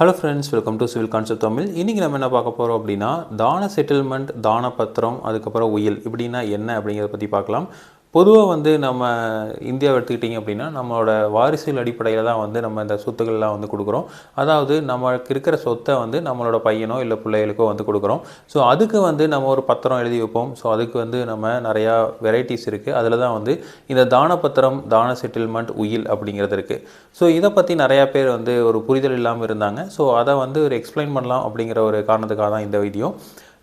Hello friends welcome to civil concept Tamil இன்றைக்கி நம்ம என்ன பார்க்க போகிறோம் அப்படின்னா தான செட்டில்மெண்ட் தான பத்திரம் அதுக்கப்புறம் உயில். இப்படின்னா என்ன அப்படிங்கிறத பற்றி பார்க்கலாம். பொதுவாக வந்து நம்ம இந்தியாவை எடுத்துக்கிட்டிங்க அப்படின்னா நம்மளோட வாரிசுகள் அடிப்படையில் தான் வந்து நம்ம இந்த சொத்துக்கள்லாம் வந்து கொடுக்குறோம். அதாவது நமக்கு இருக்கிற சொத்தை வந்து நம்மளோட பையனோ இல்லை பிள்ளைகளுக்கோ வந்து கொடுக்குறோம். ஸோ அதுக்கு வந்து நம்ம ஒரு பத்திரம் எழுதி வைப்போம். ஸோ அதுக்கு வந்து நம்ம நிறையா வெரைட்டிஸ் இருக்குது அதில் தான் வந்து இந்த தான பத்திரம் தான செட்டில்மெண்ட் உயில் அப்படிங்கிறது இருக்குது ஸோ இதை பற்றி நிறையா பேர் வந்து ஒரு புரிதல் இல்லாமல் இருந்தாங்க. ஸோ அதை வந்து ஒரு எக்ஸ்பிளைன் பண்ணலாம் அப்படிங்கிற ஒரு காரணத்துக்காக தான் இந்த வீடியோ.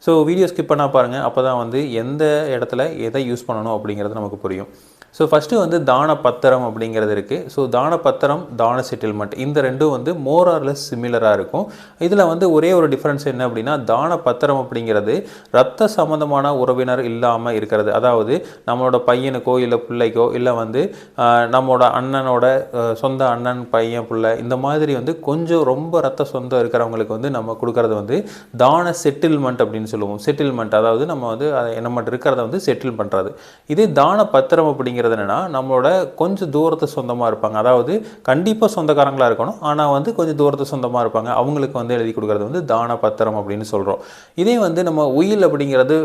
ஸோ வீடியோ ஸ்கிப் பண்ணால் பாருங்கள் அப்போ தான் வந்து எந்த இடத்துல எதை யூஸ் பண்ணணும் அப்படிங்கிறது நமக்கு புரியும். ஸோ ஃபஸ்ட்டு வந்து தான பத்திரம் அப்படிங்கிறது இருக்குது ஸோ தான பத்திரம் தான செட்டில்மெண்ட் இந்த ரெண்டும் வந்து மோர் ஆர்லெஸ் சிமிலராக இருக்கும். இதில் வந்து ஒரே ஒரு டிஃப்ரென்ஸ் என்ன அப்படின்னா தான பத்திரம் அப்படிங்கிறது ரத்த சம்மந்தமான உறவினர் இல்லாமல் இருக்கிறது. அதாவது நம்மளோட பையனுக்கோ இல்லை பிள்ளைக்கோ இல்லை வந்து நம்மளோட அண்ணனோட சொந்த அண்ணன் பையன் பிள்ளை இந்த மாதிரி வந்து கொஞ்சம் ரொம்ப ரத்த சொந்தம் இருக்கிறவங்களுக்கு வந்து நம்ம கொடுக்கறது வந்து தான செட்டில்மெண்ட் அப்படின்னு சொல்லுவோம். செட்டில்மெண்ட் அதாவது நம்ம வந்து அதை நம்மகிட்ட இருக்கிறத வந்து செட்டில் பண்ணுறது இதே தான பத்திரம் அப்படிங்கிறது என்னென்னா நம்மளோட கொஞ்சம் தூரத்து சொந்தமாக இருப்பாங்க. அதாவது கண்டிப்பாக சொந்தக்காரங்களாக இருக்கணும். ஆனால் வந்து கொஞ்சம் தூரத்து சொந்தமாக இருப்பாங்க. அவங்களுக்கு வந்து எழுதி கொடுக்கறது வந்து தான பத்திரம் அப்படின்னு சொல்கிறோம் இதே வந்து நம்ம உயில் அப்படிங்கிறது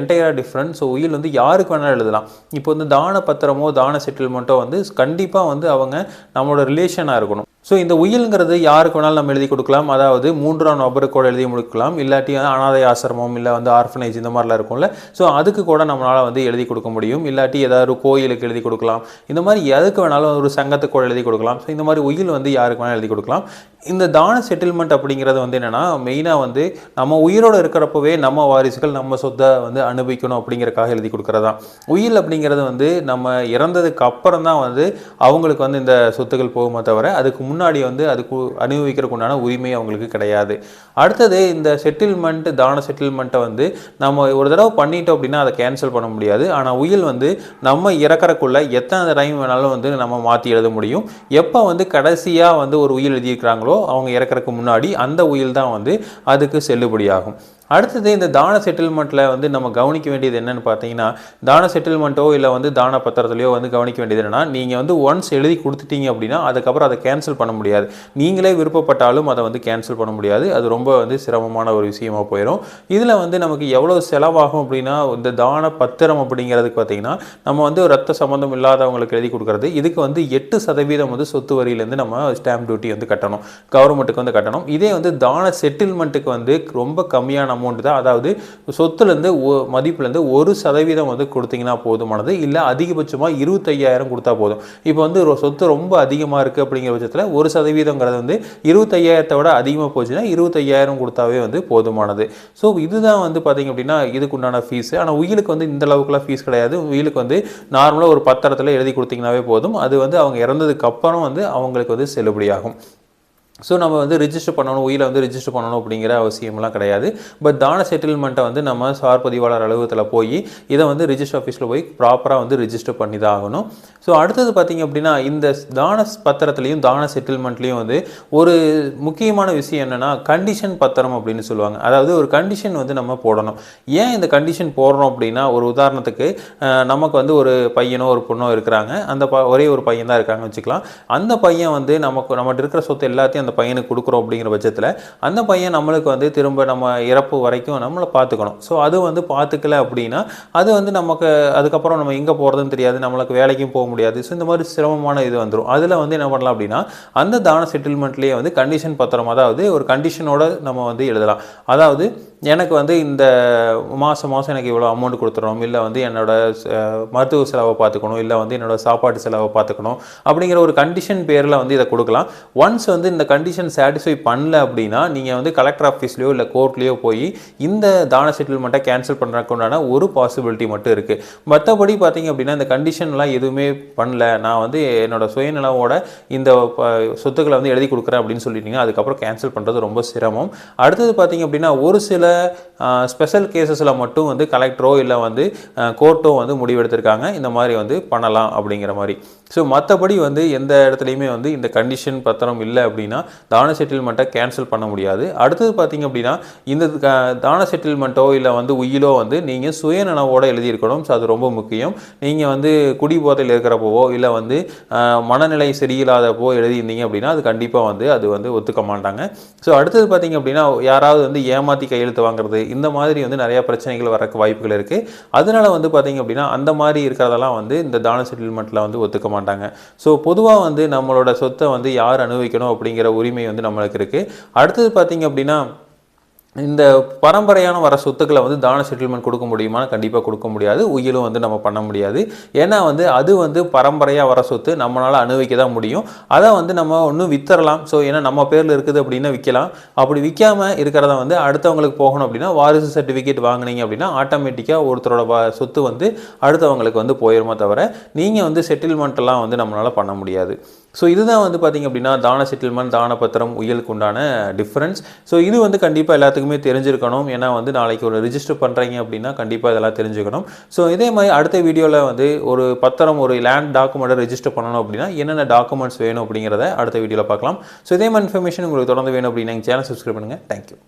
என்டையராக டிஃப்ரெண்ட் ஸோ உயில் வந்து யாருக்கு வேணாலும் எழுதலாம். இப்போ வந்து தான பத்திரமோ தான செட்டில்மெண்ட்டோ வந்து கண்டிப்பாக வந்து அவங்க நம்மளோட ரிலேஷனாக இருக்கணும். ஸோ இந்த உயில்ங்கிறது யாருக்கு வேணாலும் நம்ம எழுதி கொடுக்கலாம். அதாவது மூன்றாம் நபருக்கு கூட எழுதி கொடுக்கலாம் இல்லாட்டி வந்து அனாதை ஆசிரமம் இல்லை வந்து ஆர்ஃபனேஜ் இந்த மாதிரிலாம் இருக்கும்ல. ஸோ அதுக்கு கூட நம்மளால் வந்து எழுதி கொடுக்க முடியும். இல்லாட்டி ஏதாவது ஒரு கோயிலுக்கு எழுதி கொடுக்கலாம். இந்த மாதிரி எதுக்கு வேணாலும் ஒரு சங்கத்துக்கு கூட எழுதி கொடுக்கலாம். ஸோ இந்த மாதிரி உயில் வந்து யாருக்கு வேணாலும் எழுதி கொடுக்கலாம். இந்த தான செட்டில்மெண்ட் அப்படிங்கிறது வந்து என்னென்னா மெயினாக வந்து நம்ம உயிரோடு இருக்கிறப்பவே நம்ம வாரிசுகள் நம்ம சொத்தை வந்து அனுபவிக்கணும் அப்படிங்கிறக்காக எழுதி கொடுக்குறதா. தான் உயில் அப்படிங்கிறது வந்து நம்ம இறந்ததுக்கு அப்புறம் தான் வந்து அவங்களுக்கு வந்து இந்த சொத்துக்கள் போகுமே தவிர அதுக்கு முன்னாடி வந்து அதுக்கு அனுபவிக்கிறதுக்கு உண்டான உரிமை அவங்களுக்கு கிடையாது. அடுத்தது இந்த செட்டில்மெண்ட் தான செட்டில்மெண்ட்டை வந்து நம்ம ஒரு தடவை பண்ணிட்டோம் அப்படின்னா அதை கேன்சல் பண்ண முடியாது. ஆனால் உயில் வந்து நம்ம இறக்கறக்குள்ள எத்தனை டைம் வேணாலும் வந்து நம்ம மாற்றி எழுத முடியும். எப்போ வந்து கடைசியாக வந்து ஒரு உயில் எழுதியிருக்கிறாங்களோ அவங்க இறக்கறதுக்கு முன்னாடி அந்த உயில் தான் வந்து அதுக்கு செல்லுபடியாகும். அடுத்தது இந்த தான செட்டில்மெண்ட்டில் வந்து நம்ம கவனிக்க வேண்டியது என்னன்னு பார்த்தீங்கன்னா தான செட்டில்மெண்ட்டோ இல்லை வந்து தான பத்திரத்துலையோ வந்து கவனிக்க வேண்டியது என்னன்னா நீங்கள் வந்து ஒன்ஸ் எழுதி கொடுத்துட்டீங்க அப்படின்னா அதுக்கப்புறம் அதை கேன்சல் பண்ண முடியாது. நீங்களே விருப்பப்பட்டாலும் அதை வந்து கேன்சல் பண்ண முடியாது. அது ரொம்ப வந்து சிரமமான ஒரு விஷயமா போயிடும் இதில் வந்து நமக்கு எவ்வளோ செலவாகும் அப்படின்னா இந்த தான பத்திரம் அப்படிங்கிறதுக்கு பார்த்தீங்கன்னா நம்ம வந்து ரத்த சம்மந்தம் இல்லாதவங்களுக்கு எழுதி கொடுக்கறது இதுக்கு வந்து எட்டு சதவீதம் வந்து சொத்து வரியிலேருந்து நம்ம ஸ்டாம்ப் டியூட்டி வந்து கட்டணும். கவர்மெண்ட்டுக்கு வந்து கட்டணும். இதே வந்து தான செட்டில்மெண்ட்டுக்கு வந்து ரொம்ப கம்மியான அமௌண்ட்டு தான். அதாவது சொத்துலேருந்து மதிப்புலேருந்து ஒரு சதவீதம் வந்து கொடுத்தீங்கன்னா போதுமானது. இல்லை அதிகபட்சமாக இருபத்தையாயிரம் கொடுத்தா போதும். இப்போ வந்து சொத்து ரொம்ப அதிகமாக இருக்குது அப்படிங்கிற பட்சத்தில் ஒரு சதவீதங்கிறது வந்து இருபத்தையாயிரத்தை விட அதிகமாக போச்சுன்னா இருபத்தையாயிரம் கொடுத்தாவே வந்து போதுமானது. ஸோ இதுதான் வந்து பார்த்திங்க அப்படின்னா இதுக்கு உண்டான ஃபீஸ் ஆனால் உயிலுக்கு வந்து இந்த அளவுக்குலாம் ஃபீஸ் கிடையாது. உயிலுக்கு வந்து நார்மலாக ஒரு பத்திரத்தில் எழுதி கொடுத்தீங்கன்னாவே போதும். அது வந்து அவங்க இறந்ததுக்கு அப்புறம் வந்து அவங்களுக்கு வந்து செல்லுபடியாகும். ஸோ நம்ம வந்து ரிஜிஸ்டர் பண்ணணும் உயிரை வந்து ரிஜிஸ்டர் பண்ணணும் அப்படிங்கிற அவசியம்லாம் கிடையாது. பட் தான செட்டில்மெண்ட்டை வந்து நம்ம சார் பதிவாளர் அலுவலகத்தில் போய் இதை வந்து ரிஜிஸ்டர் ஆஃபீஸில் போய் ப்ராப்பராக வந்து ரிஜிஸ்டர் பண்ணி தான் ஆகணும் ஸோ அடுத்தது பார்த்திங்க அப்படின்னா இந்த தான பத்திரத்துலையும் தான செட்டில்மெண்ட்லேயும் வந்து ஒரு முக்கியமான விஷயம் என்னென்னா கண்டிஷன் பத்திரம் அப்படின்னு சொல்லுவாங்க. அதாவது ஒரு கண்டிஷன் வந்து நம்ம போடணும். ஏன் இந்த கண்டிஷன் போடுறோம் அப்படின்னா ஒரு உதாரணத்துக்கு நமக்கு வந்து ஒரு பையனோ ஒரு பொண்ணோ இருக்கிறாங்க. அந்த ப ஒரே ஒரு பையன் தான் இருக்காங்கன்னு வச்சுக்கலாம். அந்த பையன் வந்து நமக்கு நம்மகிட்ட இருக்கிற சொத்து எல்லாத்தையும் அந்த பையனுக்கு கொடுக்குறோம் அப்படிங்கிற பட்சத்தில் அந்த பையன் நம்மளுக்கு வந்து திரும்ப நம்ம இறப்பு வரைக்கும் நம்மளை பார்த்துக்கணும் ஸோ அது வந்து பார்த்துக்கல அப்படின்னா அது வந்து நமக்கு அதுக்கப்புறம் நம்ம எங்கே போகிறதுன்னு தெரியாது. நம்மளுக்கு வேலைக்கும் போக முடியாது. ஸோ இந்த மாதிரி சிரமமான இது வந்துடும் அதில் வந்து என்ன பண்ணலாம் அப்படின்னா அந்த தான செட்டில்மெண்ட்லேயே வந்து கண்டிஷன் பத்திரம் அதாவது ஒரு கண்டிஷனோட நம்ம வந்து எழுதலாம். அதாவது எனக்கு வந்து இந்த மாதம் மாதம் எனக்கு இவ்வளோ அமௌண்ட் கொடுத்துடணும் இல்லை வந்து என்னோட மருத்துவ செலவை பார்த்துக்கணும். இல்லை வந்து என்னோட சாப்பாட்டு செலவை பார்த்துக்கணும். அப்படிங்கிற ஒரு கண்டிஷன் பேரில் வந்து இதை கொடுக்கலாம். ஒன்ஸ் வந்து இந்த கண்டிஷன் சாட்டிஸ்ஃபை பண்ணல அப்படின்னா நீங்கள் வந்து கலெக்டர் ஆஃபீஸ்லேயோ இல்லை கோர்ட்லேயோ போய் இந்த தான செட்டில்மெண்ட்டை கேன்சல் பண்ணுறதுக்கு உண்டான ஒரு பாசிபிலிட்டி மட்டும் இருக்குது மற்றபடி பார்த்தீங்க அப்படின்னா இந்த கண்டிஷன்லாம் எதுவுமே பண்ணல. நான் வந்து என்னோடய சுயநலவோட இந்த ப- சொத்துக்களை வந்து எழுதி கொடுக்குறேன் அப்படின்னு சொல்லிட்டீங்கன்னா அதுக்கப்புறம் கேன்சல் பண்ணுறது ரொம்ப சிரமம். அடுத்தது பார்த்தீங்க அப்படின்னா ஒரு சில ஸ்பெஷல் கேசஸில் மட்டும் வந்து கலெக்டரோ இல்லை வந்து கோர்ட்டோ வந்து முடிவெடுத்திருக்காங்க. இந்த மாதிரி வந்து பண்ணலாம் அப்படிங்கிற மாதிரி. ஸோ மற்றபடி வந்து எந்த இடத்துலையுமே வந்து இந்த கண்டிஷன் பத்திரம் இல்லை அப்படின்னா தான செட்டில்மெண்ட்டை கேன்சல் பண்ண முடியாது. அடுத்தது பார்த்தீங்க அப்படின்னா இந்த க- தான செட்டில்மெண்ட்டோ இல்லை வந்து உயிலோ வந்து நீங்கள் சுயநனவோடு எழுதியிருக்கணும். ஸோ அது ரொம்ப முக்கியம். நீங்கள் வந்து குடி போதையில் இருக்கிறப்போவோ இல்லை வந்து மனநிலை சரியில்லாதப்போ எழுதியிருந்தீங்க அப்படின்னா அது கண்டிப்பாக வந்து அது வந்து ஒத்துக்க மாட்டாங்க. ஸோ அடுத்தது பார்த்தீங்க அப்படின்னா யாராவது வந்து ஏமாற்றி கையெழுத்து வாங்குறது இந்த மாதிரி வந்து நிறையா பிரச்சனைகள் வரக்கு வாய்ப்புகள் இருக்குது அதனால வந்து பார்த்தீங்க அப்படின்னா அந்த மாதிரி இருக்கிறதெல்லாம் வந்து இந்த தான செட்டில்மெண்ட்டில் வந்து ஒத்துக்க மாட்டாங்க. ஸோ பொதுவாக வந்து நம்மளோட சொத்தை வந்து யார் அனுபவிக்கணும் அப்படிங்கிற உரிமை வந்து நம்மளுக்கு இருக்குது அடுத்தது பார்த்தீங்க அப்படின்னா இந்த பரம்பரையான வர சொத்துக்களை வந்து தான செட்டில்மெண்ட் கொடுக்க முடியுமா? கண்டிப்பாக கொடுக்க முடியாது. உயிலும் வந்து நம்ம பண்ண முடியாது. ஏன்னா வந்து அது வந்து பரம்பரையாக வர சொத்து நம்மளால் அனுபவிக்க தான் முடியும். அதை வந்து நம்ம ஒன்றும் வித்தரலாம். ஸோ ஏன்னா நம்ம பேரில் இருக்குது அப்படின்னா விற்கலாம் அப்படி விற்காமல் இருக்கிறத வந்து அடுத்தவங்களுக்கு போகணும் அப்படின்னா வாரிசு சர்டிஃபிகேட் வாங்குனீங்க அப்படின்னா ஆட்டோமேட்டிக்காக ஒருத்தரோட சொத்து வந்து அடுத்தவங்களுக்கு வந்து போயிருமா தவிர நீங்கள் வந்து செட்டில்மெண்ட்டெல்லாம் வந்து நம்மளால் பண்ண முடியாது. ஸோ இதுதான் வந்து பார்த்தீங்க அப்படின்னா தான செட்டில்மெண்ட் தான பத்திரம் உயலுக்கு உண்டான டிஃப்ரென்ஸ் ஸோ இது வந்து கண்டிப்பாக எல்லாத்துக்குமே தெரிஞ்சிருக்கணும். ஏன்னா வந்து நாளைக்கு ஒரு ரிஜிஸ்டர் பண்ணுறீங்க அப்படின்னா கண்டிப்பாக இதெல்லாம் தெரிஞ்சுக்கணும். ஸோ இதே மாதிரி அடுத்த வீடியோவில் வந்து ஒரு பத்திரம் ஒரு லேண்ட் டாக்குமெண்ட்டை ரிஜிஸ்டர் பண்ணணும் அப்படின்னா என்னென்ன டாக்குமெண்ட்ஸ் வேணும் அப்படிங்கிறத அடுத்த வீடியோவில் பார்க்கலாம். ஸோ இதே மாதிரி இன்ஃபர்மேஷன் உங்களுக்கு தொடர்ந்து வேணும் அப்படின்னா எங்கள் சேனல் சப்ஸ்கிரைப் பண்ணுங்கள் தேங்க்யூ